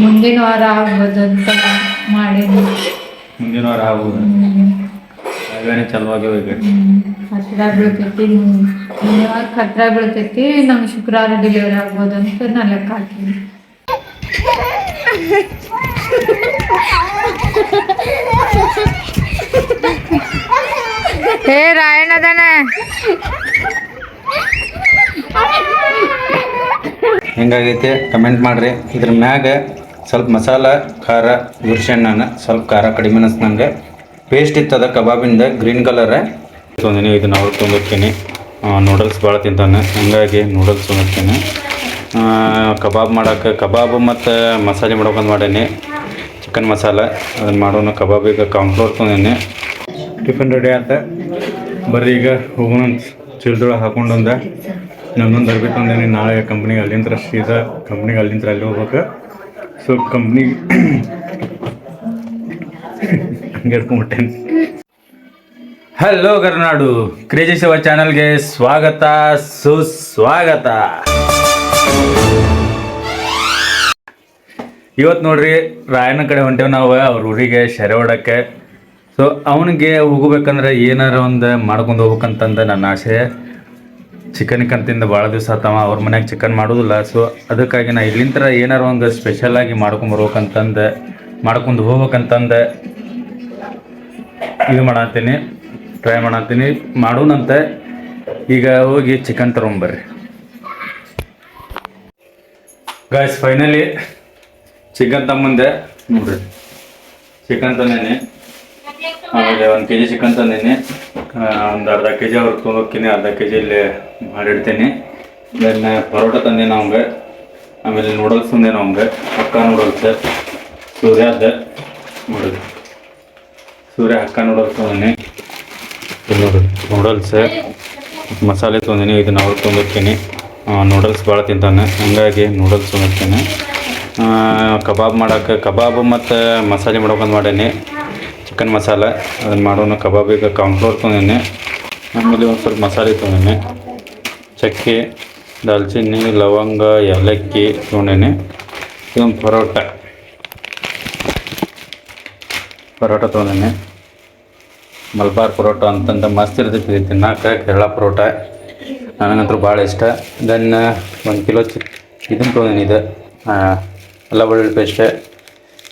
ಮುಂದಿನ ವಾರ ಆಗ್ಬೋದು ಅಂತ ಮಾಡೀನಿ ಮುಂದಿನ ವಾರ ಆಗ್ಬೋದು ಹತ್ರ ಬೀಳ್ತೈತಿ ಮುಂದಿನ ವಾರ ಹತ್ರ ಬೀಳ್ತೈತಿ ನಮ್ಗೆ ಶುಕ್ರವಾರ ಡೆಲಿವರಿ ಆಗ್ಬೋದು ಅಂತ ನಾ ಲೆಕ್ಕ ಹಾಕಿನಿ. ಹೇ ರಾಯಣ್ಣ ಅದಾನ ಹೆಂಗಾಗೈತೆ? ಕಮೆಂಟ್ ಮಾಡ್ರಿ. ಇದ್ರ ಮ್ಯಾಗ ಸ್ವಲ್ಪ ಮಸಾಲ, ಖಾರ ಗುರ್ಷಣ್ಣನ ಸ್ವಲ್ಪ ಖಾರ ಕಡಿಮೆ ಅನ್ನಿಸ್ದಂಗೆ ಪೇಸ್ಟ್ ಇತ್ತದ ಕಬಾಬಿಂದ ಗ್ರೀನ್ ಕಲರ್ ತೊಂದಿನಿ. ಇದನ್ನ ಅವ್ರು ತೊಂದಿರ್ತೀನಿ. ನೂಡಲ್ಸ್ ಭಾಳ ತಿಂತಾನೆ. ಹಂಗಾಗಿ ನೂಡಲ್ಸ್ ತೊಂದಿರ್ತೀನಿ. ಕಬಾಬ್ ಮಾಡಕ್ಕೆ ಕಬಾಬು ಮತ್ತು ಮಸಾಲೆ ಮಾಡ್ಬೇಕಂತ ಮಾಡೀನಿ. ಚಿಕನ್ ಮಸಾಲ. ಅದನ್ನು ಮಾಡೋಣ ಕಬಾಬಿಗೆ ಕಾಂಫ್ಲೋರ್ ತೊಂದಿನಿ. ಟಿಫಿನ್ ರೆಡಿ ಆತ. ಬರೀ ಈಗ ಹೋಗೋಣ ಚೀಲದೊಳಗೆ ಹಾಕೊಂಡೊಂದ ನನ್ನೊಂದು ಅರ್ಬಿ ತಂದೇನಿ. ನಾಳೆ ಕಂಪ್ನಿಗೆ ಅಲ್ಲಿಂದ ಸೀದಾ ಕಂಪ್ನಿಗೆ ಅಲ್ಲಿಂದ ಅಲ್ಲಿ ಹೋಗ್ಬೇಕು. So company hello Karnadu crazy ಸೇವಾ ಚಾನಲ್ಗೆ ಸ್ವಾಗತ ಸುಸ್ವಾಗತ ಇವತ್ತು ನೋಡ್ರಿ, ರಾಯನ ಕಡೆ ಹೊಂಟೇವ್ ನಾವು, ಅವ್ರ ಊರಿಗೆ ಶೆರೆ ಹೊಡಕ್ಕೆ ಸೊ ಅವನಿಗೆ ಹೋಗ್ಬೇಕಂದ್ರೆ ಏನಾರ ಒಂದು ಮಾಡ್ಕೊಂಡು ಹೋಗ್ಬೇಕಂತಂದ ನನ್ನ ಆಸೆ. ಚಿಕನ್ ಕಂತಿಂದ ಭಾಳ ದಿವಸ ಆತವ, ಅವ್ರ ಮನ್ಯಾಗ ಚಿಕನ್ ಮಾಡೋದಿಲ್ಲ. ಸೊ ಅದಕ್ಕಾಗಿ ನಾ ಇಲ್ಲಿಂತ್ರ ಏನಾರ ಒಂದು ಸ್ಪೆಷಲ್ ಆಗಿ ಮಾಡ್ಕೊಂಡ್ ಬರ್ಬೇಕಂತಂದು, ಮಾಡ್ಕೊಂಡು ಹೋಗ್ಬೇಕಂತಂದು ಇದು ಮಾಡತ್ತೀನಿ ಟ್ರೈ ಮಾಡತ್ತೀನಿ ಮಾಡೋಣಂತೆ. ಈಗ ಹೋಗಿ ಚಿಕನ್ ತಗೊಂಬರ್ರಿ. ಗಾಯ್ಸ್ ಫೈನಲಿ ಚಿಕನ್ ತಮ್ಮಂದೆ ನೋಡ್ರಿ. ಚಿಕನ್ ತಂದೇನೆ. ಆಮೇಲೆ ಒಂದು ಕೆ ಜಿ ಚಿಕನ್ ತಂದೀನಿ. ಒಂದು ಅರ್ಧ ಕೆ ಜಿ ಅವ್ರಿಗೆ ತೊಗೊಂಡೋಗ್ತೀನಿ ಅರ್ಧ ಕೆ ಜಿ ಇಲ್ಲಿ ಮಾಡಿಡ್ತೀನಿ. ದೆನ್ ಪರೋಟ ತಂದೇನು ಅವಂಗೆ ಆಮೇಲೆ ನೂಡಲ್ಸ್ ತಂದೇನು ಅವಂಗೆ ಅಕ್ಕ ನೂಡಲ್ಸ್ ಸೂರ್ಯ ಅದ ನೋಡಿರಿ ಸೂರ್ಯ, ಅಕ್ಕ ನೂಡಲ್ಸ್ ತೊಗೊಂಡಿನಿ. ಇಲ್ಲಿ ನೂಡಲ್ಸ್ ಮಸಾಲೆ ತೊಗೊಂಡಿನಿ, ಇದನ್ನ ಅವ್ರಿಗೆ ತೊಗೊಂಡೋಗ್ತೀನಿ ನೂಡಲ್ಸ್ ಭಾಳ ತಿಂತಾನೆ. ಹಂಗಾಗಿ ನೂಡಲ್ಸ್ ತೊಗೊಂಡಿರ್ತೀನಿ ಕಬಾಬ್ ಮಾಡೋಕ್ಕೆ, ಕಬಾಬ್ ಮತ್ತು ಮಸಾಲೆ ಮಾಡ್ಕೊಂಡು ಮಾಡೀನಿ. ಚಿಕನ್ ಮಸಾಲ ಅದನ್ನು ಮಾಡೋಣ ಕಬಾಬಿಗೆ ಕಾಂಫ್ಲೋರ್ ತೊಗೊಂಡಿನಿ ಆಮೇಲೆ ಒಂದು ಸ್ವಲ್ಪ ಮಸಾಲೆ ತೊಗೊಂಡಿನಿ ಚಕ್ಕೆ, ದಾಲ್ಚಿನ್ನಿ, ಲವಂಗ, ಏಲಕ್ಕಿ ತೊಗೊಂಡೇನೆ ಇದೊಂದು ಪರೋಟ. ಪರೋಟ ತೊಗೊಂಡೇನೆ ಮಲ್ಬಾರ್ ಪರೋಟ ಅಂತಂದ ಮಸ್ತ್ ಇರ್ತೈತಿ ಇದು ತಿನ್ನಕ್ಕೆ ಕೇರಳ ಪರೋಟ. ನನಗಂತೂ ಭಾಳ ಇಷ್ಟ. ದೆನ್, ಒಂದು ಕಿಲೋ ಚಿ ಇದನ್ನು ತೊಗೊಂಡೇನೆ ಇದು. ಅಲ್ಲ ಬೆಳ್ಳುಳ್ಳಿ ಪೇಸ್ಟೆ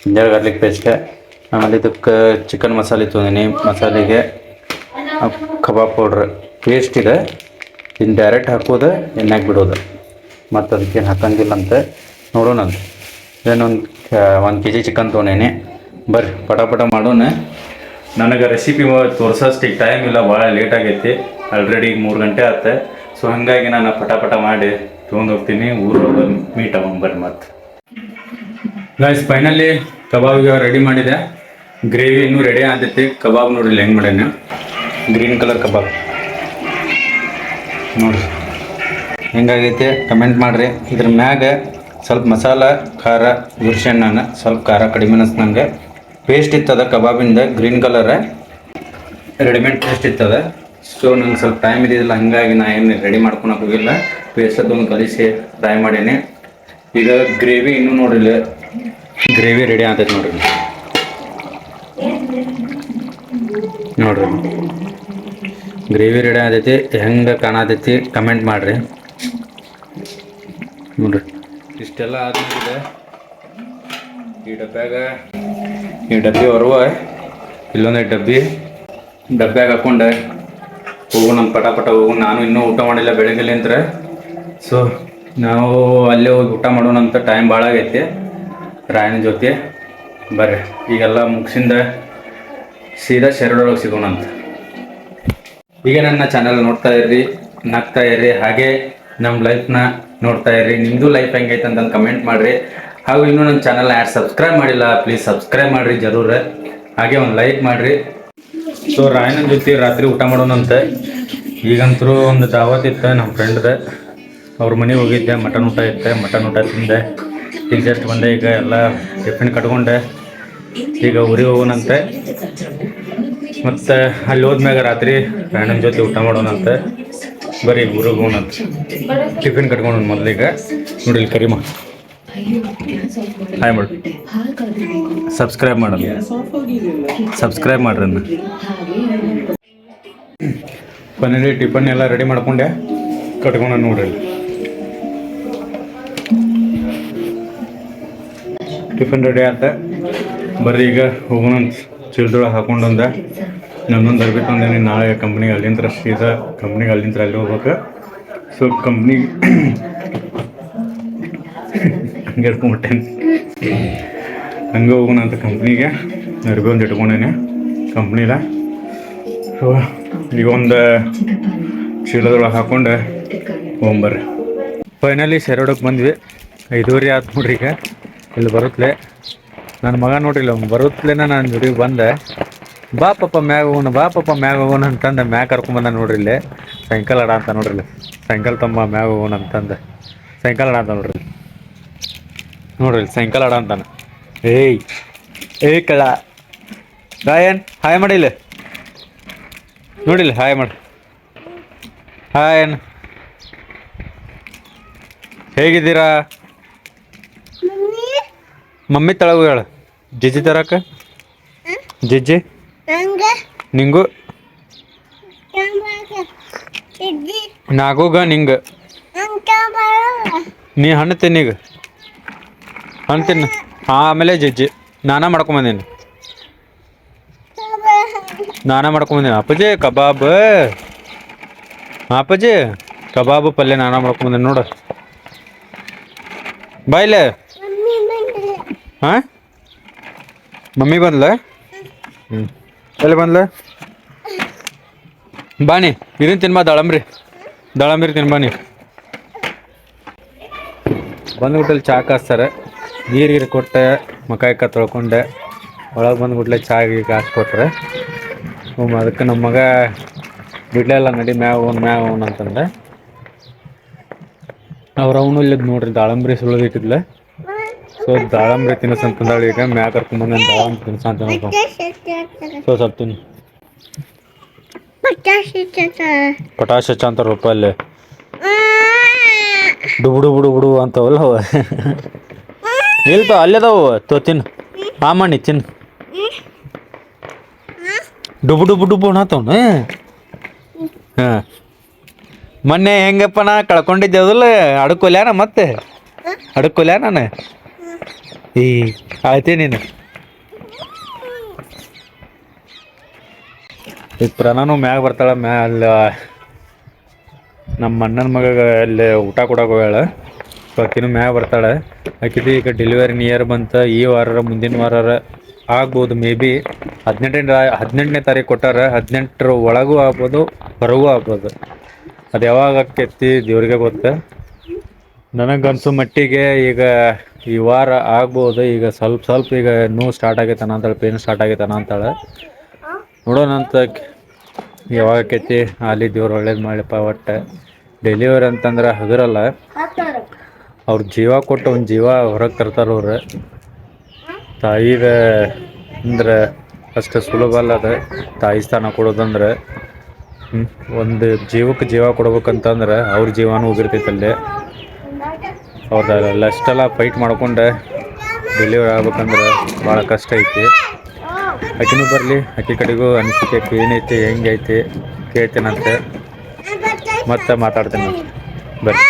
ಜಿಂಜರ್ ಗಾರ್ಲಿಕ್ ಪೇಸ್ಟ್ ಆಮೇಲೆ ಇದಕ್ಕೆ ಚಿಕನ್ ಮಸಾಲೆ ತೊಗೊಂಡಿನಿ. ಮಸಾಲೆಗೆ ಕಬಾಬ್ ಪೌಡ್ರ್ ಪೇಸ್ಟ್ ಇದೆ. ಇನ್ನು ಡೈರೆಕ್ಟ್ ಹಾಕೋದು, ಎಣ್ಣೆಗೆ ಬಿಡೋದು. ಮತ್ತು ಅದಕ್ಕೇನು ಹಾಕಂಗಿಲ್ಲ ಅಂತ ನೋಡೋಣಂತ ದೆನ್ ಒಂದು ಒಂದು ಕೆ ಜಿ ಚಿಕನ್ ತೊಗೊಂಡೇನಿ. ಬರ್ರಿ ಪಟ ಪಟ ಮಾಡೋಣ. ನನಗೆ ರೆಸಿಪಿ ತೋರ್ಸೋಷ್ಟು ಟೈಮ್ ಇಲ್ಲ, ಭಾಳ ಲೇಟ್ ಆಗೈತಿ. ಆಲ್ರೆಡಿ ಮೂರು ಗಂಟೆ ಆತು. ಸೊ ಹಾಗಾಗಿ ನಾನು ಪಟ ಪಟ ಮಾಡಿ ತೊಗೊಂಡು ಹೋಗ್ತೀನಿ. ಊರೊಳಗೆ ಮೀಟ್ ಬರ್ರಿ ಮತ್ತು. ಗಾಯ್ಸ್ ಫೈನಲಿ ಕಬಾಬ್ಗೆ ರೆಡಿ ಮಾಡಿದೆ. ಗ್ರೇವಿ ಇನ್ನೂ ರೆಡಿ ಆದೈತಿ ಕಬಾಬ್ ನೋಡ್ರಿ ಹೆಂಗೆ ಮಾಡ್ಯಾನ ಗ್ರೀನ್ ಕಲರ್ ಕಬಾಬ್. ನೋಡ್ರಿ. ಹೆಂಗಾಗೈತಿ ಕಮೆಂಟ್ ಮಾಡಿರಿ. ಇದ್ರ ಮ್ಯಾಗ ಸ್ವಲ್ಪ ಮಸಾಲ, ಖಾರ ಗುರ್ಷಣ್ಣನ ಸ್ವಲ್ಪ ಖಾರ ಕಡಿಮೆ ಅನ್ಸ್ನಂಗೆ ಪೇಸ್ಟ್ ಇತ್ತದ ಕಬಾಬಿಂದ ಗ್ರೀನ್ ಕಲರ್ ರೆಡಿಮೇಡ್ ಪೇಸ್ಟ್ ಇತ್ತದ. ಸೊ ನಂಗೆ ಸ್ವಲ್ಪ ಟೈಮ್ ಇದ್ದಿಲ್ಲ ಹಂಗಾಗಿ ನಾ ಏನು ರೆಡಿ ಮಾಡ್ಕೊಳಕ್ಕೆ ಹೋಗಿಲ್ಲ. ಪೇಸ್ಟ್ ಅದೊಂದು ಕಲಿಸಿ ಫ್ರೈ ಮಾಡೀನಿ. ಈಗ ಗ್ರೇವಿ ಇನ್ನೂ ನೋಡಿಲ್ಲ ಗ್ರೇವಿ ರೆಡಿ ಆಗ್ತೈತೆ ನೋಡ್ರಿ ನೋಡ್ರಿ. ಗ್ರೇವಿ ರೆಡಿ ಆದೈತಿ, ಹೆಂಗೆ ಕಾಣತೈತಿ ಕಮೆಂಟ್ ಮಾಡಿರಿ. ನೋಡ್ರಿ. ಇಷ್ಟೆಲ್ಲ ಆದ್ಮೇಲೆ ಈ ಡಬ್ಬ್ಯಾಗ ಈ ಡಬ್ಬಿ ಹೊರವ, ಇಲ್ಲೊಂದು ಡಬ್ಬಿ ಡಬ್ಬ್ಯಾಗ ಹಾಕೊಂಡೆ ಹೋಗು ನಮ್ಮ ಪಟ ಪಟ ಹೋಗು. ನಾನು ಇನ್ನೂ ಊಟ ಮಾಡಿಲ್ಲ ಬೆಳಗ್ಗೆಲಿಂತ್ರ ಸೊ ನಾವು ಅಲ್ಲೇ ಹೋಗಿ ಊಟ ಮಾಡೋಣ ಅಂತ ಟೈಮ್ ಭಾಳ ಆಗೈತಿ ರಾಯನ ಜೊತೆ. ಬರ್ರಿ, ಈಗೆಲ್ಲ ಮುಗಿಸಿಂದ ಸೀದಾ ಶರಡೊಳಗೆ ಸಿಗೋಣ ಅಂತ. ಈಗ ನನ್ನ ಚಾನಲ್ ನೋಡ್ತಾ ಇರ್ರಿ, ನಗ್ತಾ ಇರ್ರಿ, ಹಾಗೆ ನಮ್ಮ ಲೈಫ್ನ ನೋಡ್ತಾ ಇರ್ರಿ. ನಿಮ್ಮದು ಲೈಫ್ ಹೆಂಗೈತೆ ಅಂತ ಕಮೆಂಟ್ ಮಾಡಿರಿ. ಹಾಗೂ ಇನ್ನೂ ನನ್ನ ಚಾನಲ್ ಯಾರು ಸಬ್ಸ್ಕ್ರೈಬ್ ಮಾಡಿಲ್ಲ ಪ್ಲೀಸ್ ಸಬ್ಸ್ಕ್ರೈಬ್ ಮಾಡಿರಿ ಜರೂರ. ಹಾಗೆ ಒಂದು ಲೈಕ್ ಮಾಡಿರಿ. ಸೊ ರಾಯನ ಜೊತೆ ರಾತ್ರಿ ಊಟ ಮಾಡೋಣಂತ ಈಗಂತರೂ ಒಂದು ದಾವತ್ ಇತ್ತು ನಮ್ಮ ಫ್ರೆಂಡ್ದ ಅವ್ರ ಮನೆಗೆ ಹೋಗಿದ್ದೆ, ಮಟನ್ ಊಟ ಇತ್ತೆ, ಮಟನ್ ಊಟ ತಿಂದೆ. ಈಗ ಜಸ್ಟ್ ಬಂದೆ ಈಗ ಎಲ್ಲ ಟಿಫಿನ್ ಕಟ್ಕೊಂಡೆ. ಈಗ ಊರಿಗೆ ಹೋಗೋಣಂತೆ. ಮತ್ತು ಅಲ್ಲಿ ಹೋದ್ಮ್ಯಾಗ ರಾತ್ರಿ ಫ್ರೆಂಡನ ಜೊತೆ ಊಟ ಮಾಡೋಣಂತೆ. ಬರೀ ಊರಿಗೆ ಹೋಗೋಣಂತೆ. ಟಿಫಿನ್ ಕಟ್ಕೊಂಡು ಈಗ ನೋಡಿ ಇಲ್ಲಿ ಕರಿಮ ಹಾಯ್ ಮಾಡಿ ಸಬ್ಸ್ಕ್ರೈಬ್ ಮಾಡೋದು ಸಬ್ಸ್ಕ್ರೈಬ್ ಮಾಡ್ರಿ ಅನ್ನ. ಪನ್ನೀರ್ ಟಿಫನ್ ಎಲ್ಲ ರೆಡಿ ಮಾಡ್ಕೊಂಡೆ. ಕಟ್ಕೊಂಡ ನೋಡ್ರಿ ಟಿಫನ್ ರೆಡಿ ಆತ. ಬರ್ರಿ ಈಗ ಹೋಗೋಣ ಚೀಲದೊಳಗೆ ಹಾಕೊಂಡೊಂದ ನನ್ನೊಂದು ಅರ್ಬಿ ತಂದೇನಿ, ನಾಳೆ ಕಂಪ್ನಿಗೆ ಅಲ್ಲಿಂದ ಸೀದಾ ಕಂಪ್ನಿಗೆ ಅಲ್ಲಿಂದ ಅಲ್ಲಿ ಹೋಗ್ಬೇಕು. ಸೊ ಕಂಪ್ನಿ ಹಂಗೆ ಇಟ್ಕೊಂಡ್ಬಿಟ್ಟೇನೆ ಹಂಗೆ ಹೋಗೋಣ ಅಂತ ಕಂಪ್ನಿಗೆ ಅರ್ಬಿ ಒಂದು ಇಟ್ಕೊಂಡೇನೆ ಕಂಪ್ನಿಲ ಸೊ ಈಗ ಒಂದು ಚೀಲದೊಳಗೆ ಹಾಕೊಂಡು ಹೋಗ್ಬರ್ರಿ. ಫೈನಲಿ ಸೆರೋಡಕ್ಕೆ ಬಂದ್ವಿ. ಐದುವರೆ ಆಯ್ತು ನೋಡ್ರಿ ಈಗ. ಇಲ್ಲಿ ಬರುತ್ತಲೆ. ನನ್ನ ಮಗ ನೋಡ್ರಿಲ್ಲ ಅವ್ನು ಬರುತ್ತಲೇನ ನಾನು ಜೊತೆಗೆ ಬಂದೆ. ಬಾ ಪಪ್ಪ ಮ್ಯಾಗ ಹೋಗೋಣ, ಬಾ ಪಪ್ಪ ಮ್ಯಾಗ ಹೋಗೋಣ ಅಂತಂದೆ. ಮ್ಯಾಗ ನೋಡ್ರಿ ಇಲ್ಲಿ. ಸೈಂಕಲ್ ಅಡ ಅಂತ ನೋಡ್ರಿ ಇಲ್ಲಿ. ಸೈಕಲ್ ತಮ್ಮ ಮ್ಯಾಗ ಹೋಗೋಣ ಅಂತಂದೆ. ಸೈಂಕಲ್ ಅಡ ಅಂತ ನೋಡ್ರಿ. ನೋಡ್ರಿ ಸೈಂಕಲ್ ಆಡ ಅಂತಾನೆ. ಏಯ್ ಏಯ್ ಕಳ ಗಾಯನ್ ಹಾಯ್ ಮಾಡಿಲ್ಲ ನೋಡಿಲ್ಲ ಹಾಯ್ ಮಾಡಿ. ಹಾಯ್ ಏನು ಹೇಗಿದ್ದೀರಾ? ಮಮ್ಮಿ ತಳಗು ಹೇಳ. ಜಿಜ್ಜಿ ತರಕ? ಜಿಜ್ಜಿ ನಂಗೆ? ನಾಗೂಗ ನಿಂಗ. ನೀ ಹಣ್ಣು ತಿನ್ನೀಗ ಹಣ್ಣು ತಿನ್ನ. ಆಮೇಲೆ ಜಿಜ್ಜಿ ನಾನ ಮಾಡ್ಕೊಂಬಂದೀನಿ ನಾನ ಮಾಡ್ಕೊಂಬಂದೀನಿ ಅಪ್ಪಾಜಿ ಕಬಾಬ್. ಅಪ್ಪಾಜಿ ಕಬಾಬ್ ಪಲ್ಯ ನಾನ ಮಾಡ್ಕೊಂಬಂದೀನಿ ನೋಡು. ಬಾಯ್ಲೆ. ಹಾಂ? ಮಮ್ಮಿ ಬಂದ್ಲ? ಹ್ಞೂ ಎಲ್ಲಿ ಬಂದ್ಲ? ಬಾನಿ ಇದನ್ನು ತಿನ್ಬಾ ದಾಳಂಬ್ರಿ. ದಾಳಂಬ್ರಿ ತಿನ್ಬಾನಿ ಬಂದ್ಬಿಟ್ಟಲ್ಲಿ ಚಾ ಕಾಸ್ತಾರೆ. ನೀರು ಗೀರು ಕೊಟ್ಟೆ ಮಕ ಇಕ್ಕ ತೊಳ್ಕೊಂಡೆ. ಒಳಗೆ ಬಂದ್ಬಿಟ್ಲೆ ಚಾ ಗೀ ಹ್ಞೂ ಅದಕ್ಕೆ ನಮ್ಮ ಮಗ ಬಿಡ್ಲೆಲ್ಲ ನಡಿ ಮ್ಯಾಗ ಅವ್ನು ಮ್ಯಾಗ ಅವ್ನು ಅಂತಂದೆ. ಅವ್ರು ಅವನು ಇಲ್ಲದ ನೋಡ್ರಿ, ದಾಳಂಬ್ರಿ ಸುಳಿದಿಟ್ಟಿದ್ಲೆ ಸೊ ದಾಳಂಬ್ರಿ ತಿನ್ನಿಸ್ ಅಂತಂದಾಳು ಈಗ. ಮ್ಯಾಗ ಕರ್ಕೊಂಬಂದು ದಾಳಂಬ್ರಿ ತಿನ್ಸ ಅಂತ. ಸೊ ಸ್ವಲ್ಪ. ತಿನ್ನು. ಪಚಾಶಿ ಹಚ್ಚ ಪಟಾಶ ಅಂತ ರೂಪಾಯಲ್ಲಿ ಡುಬುಡು ಬುಡು ಬುಡು ಅಂತವಲ್ಲ ಅವ. ಇಲ್ಪ ಅಲ್ಲದವು ತೋ ತಿನ್ನು. ಆ ಮಣ್ಣಿ ತಿನ್ನು. ಡುಬು ಡುಬು ಡುಬು ಅನ್ನತ್ತವನು ಹಾಂ. ಮೊನ್ನೆ ಹೆಂಗಪ್ಪ ನಾ ಕಳ್ಕೊಂಡಿದ್ದೆವಲ್ಲ ಅಡ್ಕೊಲ್ಯಾನ ಮತ್ತೆ? ಅಡ್ಕೊಲ್ಯಾ ನಾನು ಈ ಆಯ್ತೇ ನೀನು. ಈಗ ಪ್ರಣಾನು ಮ್ಯಾಗ ಬರ್ತಾಳ, ಮ್ಯಾ ಅಲ್ಲಿ, ನಮ್ಮ ಅಣ್ಣನ ಮಗ ಅಲ್ಲಿ ಊಟ ಕೊಡಕ್ಕೆ ಹೋಗ್ಯಾಳ. ಸೊ ಆಕಿನೂ ಮ್ಯಾಗ ಬರ್ತಾಳೆ. ಆಕಿದು ಈಗ ಡೆಲಿವರಿ ನಿಯರ್ ಬಂತ, ಈ ವಾರ ಮುಂದಿನ ವಾರ ಆಗ್ಬೋದು ಮೇ ಬಿ. ಹದಿನೆಂಟನೇ ಹದಿನೆಂಟನೇ ತಾರೀಕು ಕೊಟ್ಟಾರ, ಹದಿನೆಂಟರ ಒಳಗೂ ಆಗ್ಬೋದು, ಹೊರಗೂ ಆಗ್ಬೋದು. ಅದು ಯಾವಾಗ ಆಕೈತಿ ದೇವ್ರಿಗೆ ಗೊತ್ತ. ನನಗನ್ಸೋ ಮಟ್ಟಿಗೆ ಈಗ ಈ ವಾರ ಆಗ್ಬೋದು. ಈಗ ಸ್ವಲ್ಪ ಸ್ವಲ್ಪ ಈಗ ನೋವು ಸ್ಟಾರ್ಟ್ ಆಗೈತನ ಅಂತಾಳೆ ಪೇನ್ ಸ್ಟಾರ್ಟ್ ಆಗೈತನ ಅಂತಾಳೆ. ನೋಡೋಣ ಅಂತ ಯಾವಾಗ ಆಕೈತಿ, ಅಲ್ಲಿ ದೇವ್ರು ಒಳ್ಳೇದು ಮಾಡಲಿಪ್ಪ ಒಟ್ಟು. ಡೆಲಿವರಿ ಅಂತಂದ್ರೆ ಹಗರಲ್ಲ. ಅವ್ರ ಜೀವ ಕೊಟ್ಟು ಒಂದು ಜೀವ ಹೊರಗೆ ತರ್ತಾರೆ ಅವ್ರು. ತಾಯಿದ ಅಂದ್ರೆ ಅಷ್ಟು ಸುಲಭ ಅಲ್ಲ ಅದು. ತಾಯಿ ಸ್ಥಾನ ಕೊಡೋದಂದ್ರೆ. ಒಂದು ಜೀವಕ್ಕೆ ಜೀವ ಕೊಡ್ಬೇಕಂತಂದ್ರೆ ಅವ್ರ ಜೀವನೂ ಹೋಗಿರ್ತೈತೆ ಅಲ್ಲೇ. ಅವ್ರದ್ದೆಲ್ಲ ಅಷ್ಟೆಲ್ಲ ಫೈಟ್ ಮಾಡ್ಕೊಂಡು. ಡೆಲಿವರಿ ಆಗ್ಬೇಕಂದ್ರೆ ಭಾಳ ಕಷ್ಟ ಐತಿ. ಆಕಿನೂ ಬರಲಿ ಆಕಿ ಕಡೆಗೂ ಅನಿಸಿಕೆ ಏನೈತಿ ಹೆಂಗೈತಿ ಕೇಳ್ತೇನಂತೆ. ಮತ್ತೆ ಮಾತಾಡ್ತೇನೆ ಬರ್ರಿ.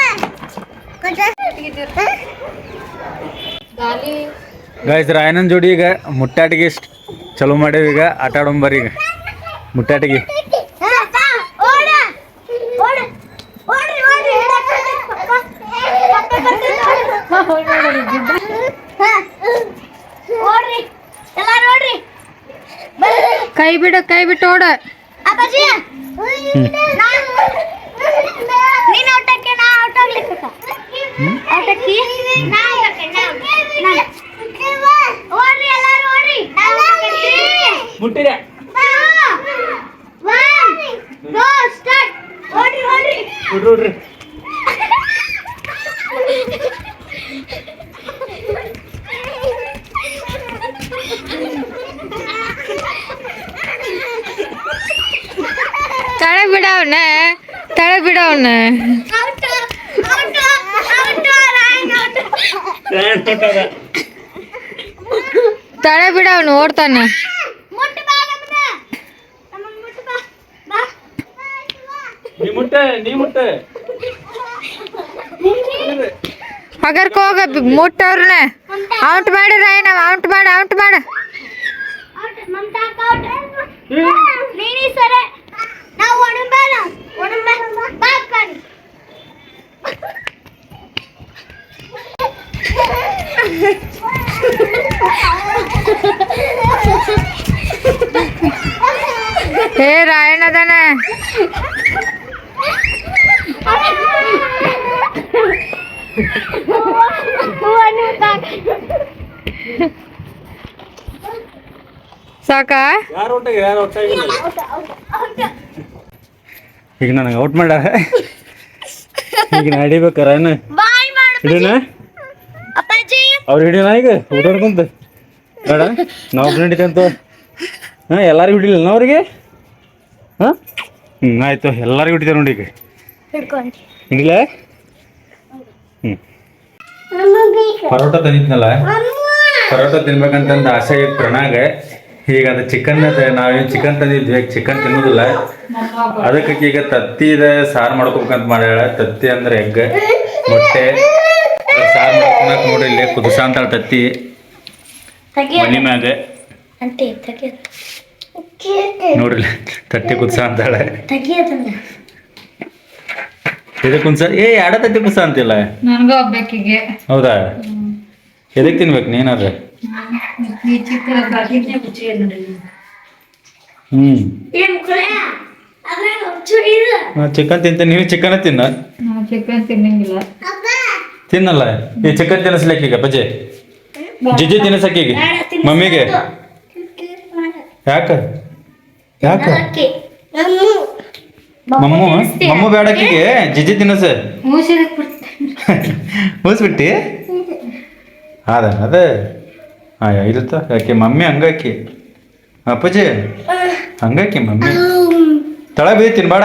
ಗಾಯ್ಸ್ ರಾಯನನ್ ಜೋಡಿ ಈಗ ಮುಟ್ಟಾಟಿಗೆ ಇಷ್ಟು ಚಲೋ ಮಾಡೇವಿ ಈಗ ಆಟ ಈಗ ಮುಟ್ಟಾಟಿಗೆ ಓಡ್ರಿ ಎಲ್ಲ ನೋಡ್ರಿ ಕೈ ಬಿಡು ಕೈ ಬಿಟ್ಟು ಓಡ ಅಪ್ಪಾಜಿ ನೀನು ಔಟಕ್ಕೆ ಬಿಡವನ ತಳ ಬಿಡವನ out out out Rayan out ತಳೆ ಬಿಡ ಅವನು ಓಡ್ತಾನೆ ಮುಟ್ಟು ಬಾ ನಮ್ಮನ್ನ ನಮ್ಮನ್ನ ಮುಟ್ಟು ಬಾ ಬಾ ನೀ ಮುಟ್ಟೆ ನೀ ಮುಟ್ಟೆ ಹಗರ್ಕ ಹೋಗ ಮುಟ್ಟವ್ರನ್ನ ಔಟ್ ಮಾಡಿ ರಾಯಣ್ಣ ಔಟ್ ಮಾಡ ಔಟ್ ಮಾಡ ಔಟ್ ಮಮತಾ ಔಟ್ ನೀನಿ ಸರೆ ನಾವು ಸಾಕ? ಈಗ ನನಗೆ ಔಟ್ ಮಾಡ ಈಗ ನಾ ಹಿಡಿಬೇಕಾರ ಅಪ್ಪಾಜಿ. ಅವ್ರು ಹಿಡಿಯೋಣ ಈಗ? ಓಡಾಡ್ಕೊಂತ? ಬೇಡ ನಾವು ಹಿಡಿತಂತ ಹಾಂ ಎಲ್ಲರಿಗೂ ಹಿಡಿಲಿಲ್ಲ ಅವ್ರಿಗೆ? ಹಾಂ? ಹ್ಞೂ ಆಯಿತು. ಎಲ್ಲರಿಗೂ ಹಿಡಿತೇವೆ ನೋಡಿ ಈಗ. ಹಿಡಿಲ ಹ್ಞೂ ಪರೋಟ ತಂದಿದ್ನಲ್ಲ ಪರೋಟ ತಿನ್ಬೇಕಂತಂದು ಆಸೆ ಇತ್ತು ಪ್ರಣಾಗ. ಈಗ ಅದು ಚಿಕನ್ ನಾವೇನು ಚಿಕನ್ ತಂದಿದ್ವಿ ಈಗ ಚಿಕನ್ ತಿನ್ನೋದಿಲ್ಲ. ಅದಕ್ಕೆ ಈಗ ತತ್ತಿದ ಸಾರು ಮಾಡ್ಕೋಬೇಕಂತ ಮಾಡ್ಯಾಳ. ತತ್ತಿ ಅಂದ್ರೆ ಎಗ್ ಮೊಟ್ಟೆ. ಸಾರು ಮಾಡ್ಕೊಳಕ್ ನೋಡಿ ಇಲ್ಲಿ ಕುದಿಸ ಅಂತ ತತ್ತಿ. ಮನಿ ಮ್ಯಾಗ. ನೋಡ್ರಿ ತಟ್ಟೆ ಕುದಿಸ ಅಂತಾಳೆ. ತೆಗಿಯೋದನ್ನ. ಕುಂಸ ಏ ಎಡ ತಟ್ಟೆ ಕುಸ ಅಂತಿಲ್ಲ? ನನಗೂ ಒಬ್ಬಾಕಿಗೆ ಹೌದಾ? ಎದಕ್ಕೆ ತಿನ್ಬೇಕು ನೀನಾದ್ರೆ? ಇದು ಚಿಕನ್ ತಿಂತ ನೀವು ಚಿಕನ್ ತಿನ್ನ? ಚಿಕನ್ ತಿನ್ನಂಗಿಲ್ಲ. ಅಪ್ಪ. ತಿನ್ನಲ್ಲ. ಈ ಚಿಕನ್ ತಿನ್ನಿಸ್ಲಿಕ್ಕೆ ಬಜೆ ಜಿಜಿ ತಿನ್ನಿಸಕ್ಕೆ ಮಮ್ಮಿಗೆ? ಯಾಕ? ಯಾಕ? ಮಮ್ಮು ಮಮ್ಮು ಬೇಡಕ್ಕಿಗೆ ಜಿಜ್ಜಿ ತಿನ್ನಸ. ಮುಗಿಸ್ಬಿಟ್ಟಿ ಅದ ಅದ. ಹಾಂ ಇರುತ್ತ. ಯಾಕೆ ಮಮ್ಮಿ ಹಂಗಾಕಿ ಅಪ್ಪಾಜಿ ಹಂಗಾಕಿ ಮಮ್ಮಿ? ತಳ ಬೀ ಬೇಡ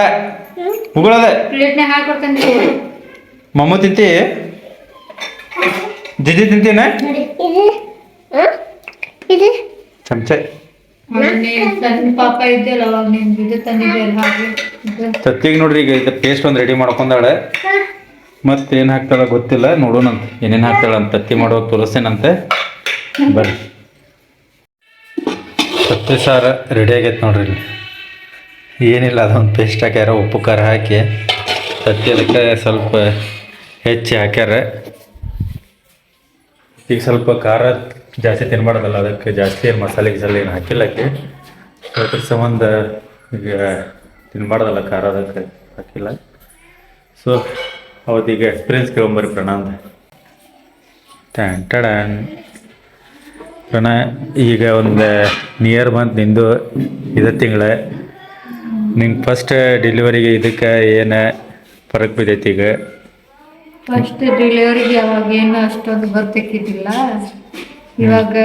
ಉಗುಳದ. ಮಮ್ಮು ತಿಂತಿ? ಜಿಜ್ಜಿ ತಿಂತೀನ? ಚಮಚ. ತತ್ತಿಗೆ ನೋಡ್ರಿ, ಈಗ ಇದು ಪೇಸ್ಟ್ ಒಂದು ರೆಡಿ ಮಾಡ್ಕೊಂಡಾಳೆ. ಮತ್ತೆ ಏನು ಹಾಕ್ತಾಳ ಗೊತ್ತಿಲ್ಲ, ನೋಡೋಣಂತ, ಏನೇನು ಹಾಕ್ತಾಳ ಅಂತ, ತತ್ತಿ ಮಾಡೋಕೆ ತೋರಿಸ್ತೇನಂತೆ. ಬರ್ರಿ. ತತ್ತಿ ಸಾರ ರೆಡಿ ಆಗೈತೆ ನೋಡ್ರಿ ಇಲ್ಲಿ. ಏನಿಲ್ಲ, ಅದೊಂದು ಪೇಸ್ಟ್ ಹಾಕ್ಯಾರ, ಉಪ್ಪು, ಖಾರ ಹಾಕಿ. ತತ್ತಿ ಅದಕ್ಕೆ ಸ್ವಲ್ಪ ಹೆಚ್ಚಿ ಹಾಕ್ಯಾರ. ಈಗ ಸ್ವಲ್ಪ ಖಾರ ಜಾಸ್ತಿ ತಿನ್ಬಾರ್ದಲ್ಲ, ಅದಕ್ಕೆ ಜಾಸ್ತಿ ಏನು ಮಸಾಲೆ ಗಿಸಾಲೆ ಏನು ಹಾಕಿಲ್ಲಕ್ಕೆ ಅದ್ರ ಸಂಬಂಧ ಈಗ ತಿನ್ಬಾರ್ದಲ್ಲ, ಖಾರ ಅದಕ್ಕೆ ಹಾಕಿಲ್ಲ. So ಅವತ್ತೀಗ experience ಕೇಳಂಬರಿ ಪ್ರಣಾಂದ ಟಡನ್. ಪ್ರಣ, ಈಗ ಒಂದು ನಿಯರ್ ಮಂತ್ ನಿಂದು ಇದ ತಿಂಗಳ. ನಿಂಗೆ ಫಸ್ಟ್ ಡೆಲಿವರಿಗೆ ಇದಕ್ಕೆ ಏನು ಫರಕ್ ಬಿದ್ದೈತಿ ಈಗ? ಫಸ್ಟ್ ಡೆಲಿವರಿಗೆ ಅವಾಗ ಏನು ಅಷ್ಟೊಂದು ಗೊತ್ತಿಕ್ಕಿದ್ದಿಲ್ಲ ಇವಾಗ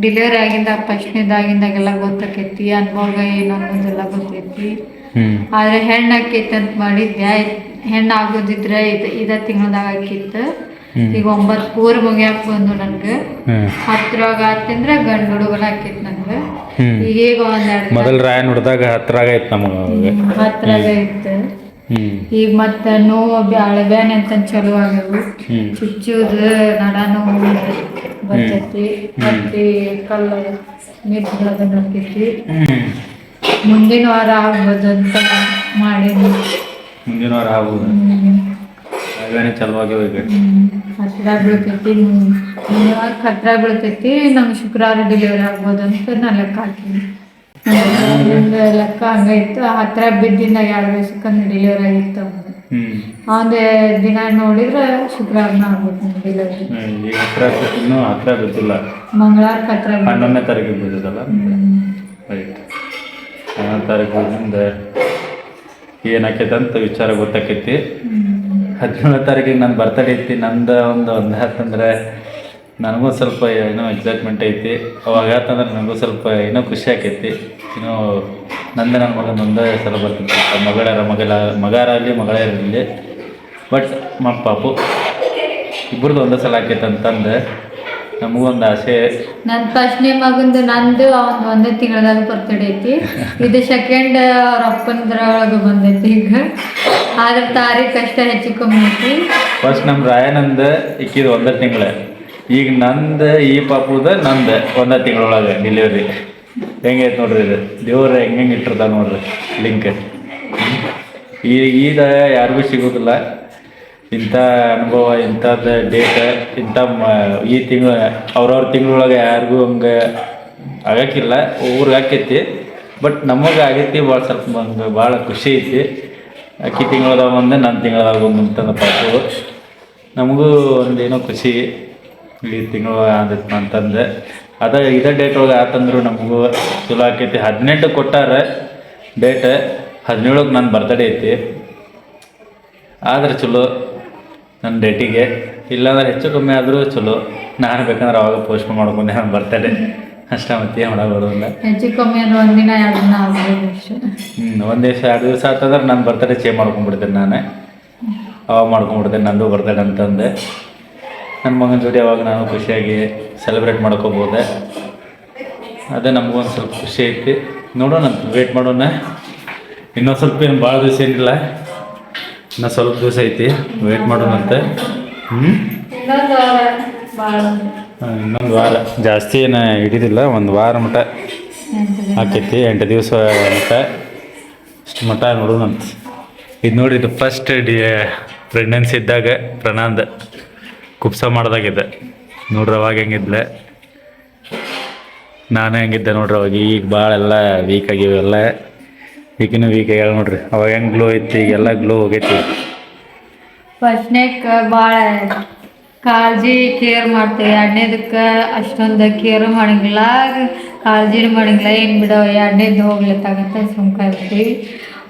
ಡಿಲಿವರಿ ಆಗಿಂದ ಫಸ್ಟ್ನೇದಾಗಿಂದಾಗೆಲ್ಲ ಗೊತ್ತಾಕೈತಿ ಅನುಭವ ಏನು ಅನ್ನೋದೆಲ್ಲ ಗೊತ್ತೈತಿ ಆದ್ರೆ ಹೆಣ್ಣಾಕೈತಿ ಅಂತ ಮಾಡಿದ್ದೆ ಹೆಣ್ಣು ಆಗೋದಿದ್ರೆ ಇದು ಇದ ತಿಂಗಳದಾಗ ಆಕಿತ್ತು. ಈಗ ಒಂಬತ್ತು ಪೂರ್ ಮುಗಿಯಾಕ ಬಂದು ನನ್ಗೆ ಹ್ಞೂ ಆತಂದ್ರ ಗಂಡು ಹುಡುಗನ ಆಕೈತಿ ನನ್ಗೆ. ಈಗ ಒಂದೆರಡು ಮೊದಲು ರಾಯ ನೋಡಿದಾಗ ನಮಗೆ ಹತ್ರಾಗ ಇತ್ತು ಹ್ಞೂ ಈಗ ಮತ್ತೆ ನೋವು ಬ್ಯಾಳೆ ಬ್ಯಾನೆ ಅಂತ ಚಲೋ ಆಗ್ಯವು. ಚುಚ್ಚುದು ನಡ ನೋವು ಬರ್ತೈತಿ ಮತ್ತೆ ಕಲ್ಲು ಆಕೈತಿ ಹ್ಞೂ ಮುಂದಿನ ವಾರ ಆಗ್ಬೋದು ಅಂತ ಮಾಡೀನಿ. ಮುಂದಿನ ವಾರ ಆಗ್ಬೋದು. ಅವೇನೇ ಹತ್ರ ಬೀಳ್ತೈತಿ ಮುಂದಿನ ವಾರಕ್ಕೆ ಹತ್ರ ಬೀಳ್ತೈತಿ ನಮ್ಗೆ ಶುಕ್ರವಾರ ಡೆಲಿವರಿ ಆಗ್ಬೋದು ಅಂತ ನಾ ಲೆಕ್ಕ ಹಾಕಿನಿ. ಲೆಕ್ಕ ಹಂಗಾಯ್ತು ಹತ್ರ ಬಿದ್ದಿಂದ ಎರಡು ದಿವಸಕ್ಕೆ ಡೆಲಿವರಿ ಆಗಿತ್ತು. ಒಂದು ದಿನ ನೋಡಿದ್ರೆ ಶುಕ್ರವಾರನ ಆಗ್ಬೇಕು ಡೆಲಿವರಿ ಈಗ ಹತ್ರ ಇನ್ನೂ ಹತ್ರ ಗೊತ್ತಿಲ್ಲ. ಮಂಗಳವಾರಕ್ಕೆ ಹತ್ರ ಹನ್ನೊಂದನೇ ತಾರೀಕಿಗೆ ಬಿದ್ದಲ್ಲ. ರೈಟ್. ಹನ್ನೊಂದು ತಾರೀಕು ಮುಂದೆ ಏನಾಕೈತೆ ಅಂತ ವಿಚಾರ ಗೊತ್ತಾಕೈತಿ. ಹದಿನೇಳನೇ ತಾರೀಕಿಗೆ ನನ್ನ ಬರ್ತಡೇ ಐತಿ ನಂದು ಒಂದು ಒಂದು ಹತ್ತಂದ್ರೆ ನನಗೂ ಸ್ವಲ್ಪ ಏನೋ ಎಕ್ಸೈಟ್ಮೆಂಟ್ ಐತಿ. ಅವಾಗ ಆತಂದ್ರೆ ನನಗೂ ಸ್ವಲ್ಪ ಏನೋ ಖುಷಿ ಆಕೈತಿ. ಏನೋ ನಂದು ನನ್ನ ಮಗ ಒಂದೇ ಸಲ ಬರ್ತೈತಿ ಮಗಳಾರ ಮಗಳ ಮಗಾರಲ್ಲಿ ಮಗಳೇ ಇರಲಿ. ಬಟ್ ನಮ್ಮ ಪಾಪು ಇಬ್ಬರದ್ದು ಒಂದೇ ಸಲ ಆಕೈತೆ ಅಂತಂದು ನಮಗೊಂದು ಆಸೆ. ನನ್ನ ಫಸ್ಟ್ನೇ ಮಗಂದು ನಂದು ಅವ್ನ್ ಒಂದೇ ತಿಂಗಳದಾಗ ಬರ್ತಡೇ ಐತಿ. ಇದು ಸೆಕೆಂಡ್ ಅವ್ರ ಅಪ್ಪನದ್ರೊಳಗೆ ಬಂದೈತಿ ಈಗ. ಆದ್ರೆ ತಾರೀಖು ಅಷ್ಟೇ ಹೆಚ್ಚು ಕಮ್ಮಿ ಐತಿ. ಫಸ್ಟ್ ನಮ್ಮ ರಾಯನಂದ ಇಕ್ಕಿದ ಒಂದೇ ತಿಂಗಳ. ಈಗ ನಂದು ಈ ಪಾಪುದ ನಂದು ಒಂದೇ ತಿಂಗಳೊಳಗೆ ಡೆಲಿವರಿ ಹೆಂಗೈತೆ ನೋಡ್ರಿ ಇದು? ದೇವ್ರ ಹೆಂಗೆ ಹೆಂಗೆ ಇಟ್ಟಿರ್ತಾವ ನೋಡ್ರಿ ಲಿಂಕ್ ಈ, ಈಗ ಯಾರಿಗೂ ಸಿಗೋದಿಲ್ಲ. ಇಂಥ ಅನುಭವ, ಇಂಥದ್ದು ಡೇಟ್ ಇಂಥ ಮ, ಈ ತಿಂಗಳ, ಅವ್ರವ್ರ ತಿಂಗಳೊಳಗೆ ಯಾರಿಗೂ ಹಂಗೆ ಆಗಕ್ಕಿಲ್ಲ. ಊರಿಗೆ ಆಕೈತಿ. ಬಟ್ ನಮಗೆ ಆಗೈತಿ, ಭಾಳ ಸ್ವಲ್ಪ ಹಂಗೆ ಭಾಳ ಖುಷಿ ಐತಿ. ಅಕ್ಕಿ ತಿಂಗಳದಾಗ ಒಂದು ನನ್ನ ತಿಂಗಳದಾಗ ಒಂದು ಅಂತಂದ ಪಾಪು ನಮಗೂ ಒಂದೇನೋ ಖುಷಿ ಈ ತಿಂಗಳು ಆದಿತ್ತು ಅಂತಂದು. ಅದ ಇದೇ ಡೇಟ್ ಒಳಗೆ ಆತಂದ್ರು ನಮಗೂ ಚಲೋ ಆಕೈತಿ. ಹದಿನೆಂಟು ಕೊಟ್ಟಾರ ಡೇಟ್ ಹದಿನೇಳಕ್ಕೆ ನನ್ನ ಬರ್ತಡೇ ಐತಿ. ಆದ್ರೆ ಚಲೋ ನನ್ನ ಡೇಟಿಗೆ ಇಲ್ಲಾಂದ್ರೆ ಹೆಚ್ಚು ಕಮ್ಮಿ ಆದರೂ ಚಲೋ. ನಾನು ಬೇಕಂದ್ರೆ ಅವಾಗ ಪೋಸ್ಟ್ ಮಾಡ್ಕೊಂಡೆ ನಾನು ಬರ್ತಡೇ ಅಷ್ಟ ಮತ್ತೆ ಮಾಡೋ ಬರೋದಿಲ್ಲ ಹೆಚ್ಚು ಕಮ್ಮಿ ಅಂದ್ರೆ ಒಂದಿನ ಎರಡು ದಿನ ಹ್ಞೂ ಒಂದು ದಿವಸ ಎರಡು ದಿವಸ ಆತಂದ್ರೆ ನಾನು ಬರ್ತಡೇ ಚೇಂಜ್ ಮಾಡ್ಕೊಂಡ್ಬಿಡ್ತೇನೆ ನಾನು. ಅವಾಗ ಮಾಡ್ಕೊಂಡ್ಬಿಡ್ತೇನೆ ನಂದು ಬರ್ತಡೆ ಅಂತಂದೆ. ನನ್ನ ಮಗನ ಜೊತೆ ಅವಾಗ ನಾನು ಖುಷಿಯಾಗಿ ಸೆಲೆಬ್ರೇಟ್ ಮಾಡ್ಕೋಬೋದೆ? ಅದೇ ನಮಗೊಂದು ಸ್ವಲ್ಪ ಖುಷಿ ಐತಿ. ನೋಡೋಣ ವೇಟ್ ಮಾಡೋಣ. ಇನ್ನೊಂದು ಸ್ವಲ್ಪ ಏನು ಭಾಳ ದಿವಸ ಏನಿಲ್ಲ. ಇನ್ನೂ ಸ್ವಲ್ಪ ದಿವಸ ಐತಿ. ವೇಟ್ ಮಾಡೋಣಂತೆ ಹ್ಞೂ ಇನ್ನೊಂದು ವಾರ ಜಾಸ್ತಿ ಏನು ಹಿಡಿದಿಲ್ಲ ಒಂದು ವಾರ ಮಟ ಆಕೈತಿ. ಎಂಟು ದಿವಸ ಮಟ. ಅಷ್ಟು ಮಟ ನೋಡೋಣಂತೆ ಇದು ನೋಡಿ ಇದು ಫಸ್ಟ್ ಡಿ ಪ್ರೆಗ್ನೆನ್ಸಿ ಇದ್ದಾಗ ಪ್ರಣಾಂದ. ಕುಪ್ಸ ಮಾಡ್ದಾಗಿದ್ದೆ. ನೋಡ್ರಿ ಅವಾಗ ಹೆಂಗಿದ್ಲೆ. ನಾನು ಹೆಂಗಿದ್ದೆ ನೋಡ್ರಿ ಅವಾಗ. ಈಗ ಭಾಳ ಎಲ್ಲ ವೀಕ್ ಆಗಿವೆ ಎಲ್ಲ. ಈಗಿನೂ ವೀಕ್ ಆಗ್ಯಾವ ನೋಡ್ರಿ. ಅವಾಗ ಹೆಂಗೆ ಗ್ಲೋ ಐತಿ ಈಗೆಲ್ಲ ಗ್ಲೋ ಹೋಗೈತಿ. ಫಸ್ಟ್ನೇಕ್ ಭಾಳ ಕಾಳಜಿ ಕೇರ್ ಮಾಡ್ತೇವೆ. ಎರಡನೇದಕ್ಕೆ ಅಷ್ಟೊಂದು ಕೇರ್ ಮಾಡಂಗಿಲ್ಲ. ಕಾಳಜಿನೂ ಮಾಡಂಗಿಲ್ಲ. ಏನು ಬಿಡೋ ಎರಡನೇದು ಹೋಗ್ಲತ್ತಾಗಂತ ಸುಮ್ಕಾಗ್ತೀವಿ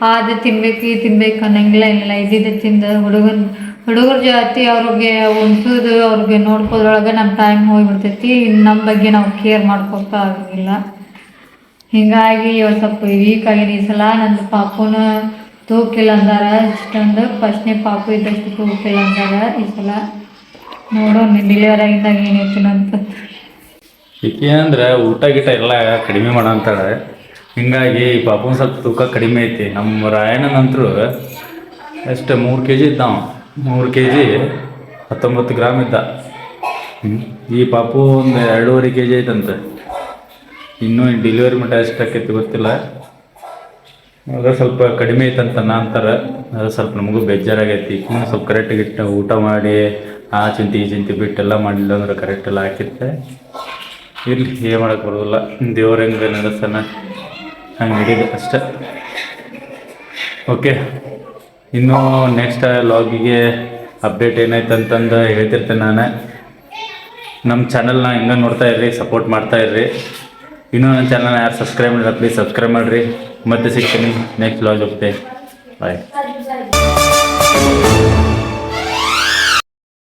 ಅದು ತಿನ್ಬೇಕು, ಈ ತಿನ್ಬೇಕು ಅನ್ನಂಗಿಲ್ಲ, ಏನಿಲ್ಲ. ಇದ್ದಿದ್ದು ತಿಂದು ಹುಡುಗನ ಹುಡುಗರ ಜಾತಿ ಅವ್ರಿಗೆ ಉಣ್ಸೋದು ಅವ್ರಿಗೆ ನೋಡ್ಕೋದ್ರೊಳಗೆ ನಮ್ಮ ಟೈಮ್ ಹೋಗಿಬಿಡ್ತೈತಿ. ನಮ್ಮ ಬಗ್ಗೆ ನಾವು ಕೇರ್ ಆಗಂಗಿಲ್ಲ ಹೀಗಾಗಿ ಇವತ್ತು ಸ್ವಲ್ಪ ವೀಕ್ ಆಗಿನ ಈ ಸಲ. ನಂದು ಪಾಪುನ ತೂಕಿಲ್ಲ ಅಂದಾರ. ಇಷ್ಟೊಂದು ಫಸ್ಟ್ನೇ ಪಾಪು ಇದ್ದಷ್ಟು ತೂಕಿಲ್ಲ ಅಂದಾರ ಈ ಸಲ. ನೋಡೋಣ ಡೆಲಿವರಿ ಆಗಿದ್ದಾಗ ಏನೈತಿನಂತ ಈಕೆ ಅಂದ್ರೆ ಊಟ ಗೀಟ ಎಲ್ಲ ಕಡಿಮೆ ಮಾಡಂತಾಳೆ ಹಿಂಗಾಗಿ ಪಾಪುನ ಸ್ವಲ್ಪ ತೂಕ ಕಡಿಮೆ ಐತಿ. ನಮ್ಮ ರಾಯಣ್ಣನಂತರೂ ಎಷ್ಟು ಮೂರು ಕೆ ಜಿ ಇದ್ದಾವ ಮೂರು ಕೆ ಜಿ ಹತ್ತೊಂಬತ್ತು ಗ್ರಾಮ್ ಇದ್ದ. ಈ ಪಾಪು ಒಂದು ಎರಡೂವರೆ ಕೆ ಜಿ ಐತಂತೆ. ಇನ್ನೂ ಡೆಲಿವರಿ ಮಟ್ಟ ಎಷ್ಟಾಕೈತಿ ಗೊತ್ತಿಲ್ಲ. ಅದ ಸ್ವಲ್ಪ ಕಡಿಮೆ ಐತಂತ ಅಂತಾರೆ. ಅದು ಸ್ವಲ್ಪ ನಮಗೂ ಬೇಜಾರಾಗೈತಿ. ಸ್ವಲ್ಪ ಕರೆಕ್ಟಾಗಿ ಇಟ್ಟು ಊಟ ಮಾಡಿ ಆ ಚಿಂತೆ ಈ ಚಿಂತೆ ಬಿಟ್ಟೆಲ್ಲ ಮಾಡಿಲ್ಲ ಅಂದ್ರೆ ಕರೆಕ್ಟ್ ಎಲ್ಲ ಹಾಕಿತ್ತೆ ಇರ್ಲಿ ಏನು ಮಾಡೋಕ್ಕೆ ಬರೋದಿಲ್ಲ. ದೇವ್ರ ಹೆಂಗೆ ನಡೆಸನ ಹಂಗೆ ಹಿಡಿದು ಅಷ್ಟೆ. ಓಕೆ ಇನ್ನು ನೆಕ್ಸ್ಟ್ ಲಾಗಿಗೆ ಅಪ್ಡೇಟ್ ಏನಾಯ್ತು ಅಂತಂದು ಹೇಳ್ತಿರ್ತೇನೆ ನಾನು. ನಮ್ಮ ಚಾನಲ್ನ ಹಿಂಗೆ ನೋಡ್ತಾ ಇರ್ರಿ ಸಪೋರ್ಟ್ ಮಾಡ್ತಾ ಇರ್ರಿ. ಇನ್ನೂ ನನ್ನ ಚಾನಲ್ನ ಯಾರು ಸಬ್ಸ್ಕ್ರೈಬ್ ಮಾಡಿಲ್ಲ ಪ್ಲೀಸ್ ಸಬ್ಸ್ಕ್ರೈಬ್ ಮಾಡಿರಿ. ಮತ್ತೆ ಸಿಗ್ತೀನಿ ನೆಕ್ಸ್ಟ್ ಲಾಗ್ ಹೋಗ್ತೆ ಬಾಯ್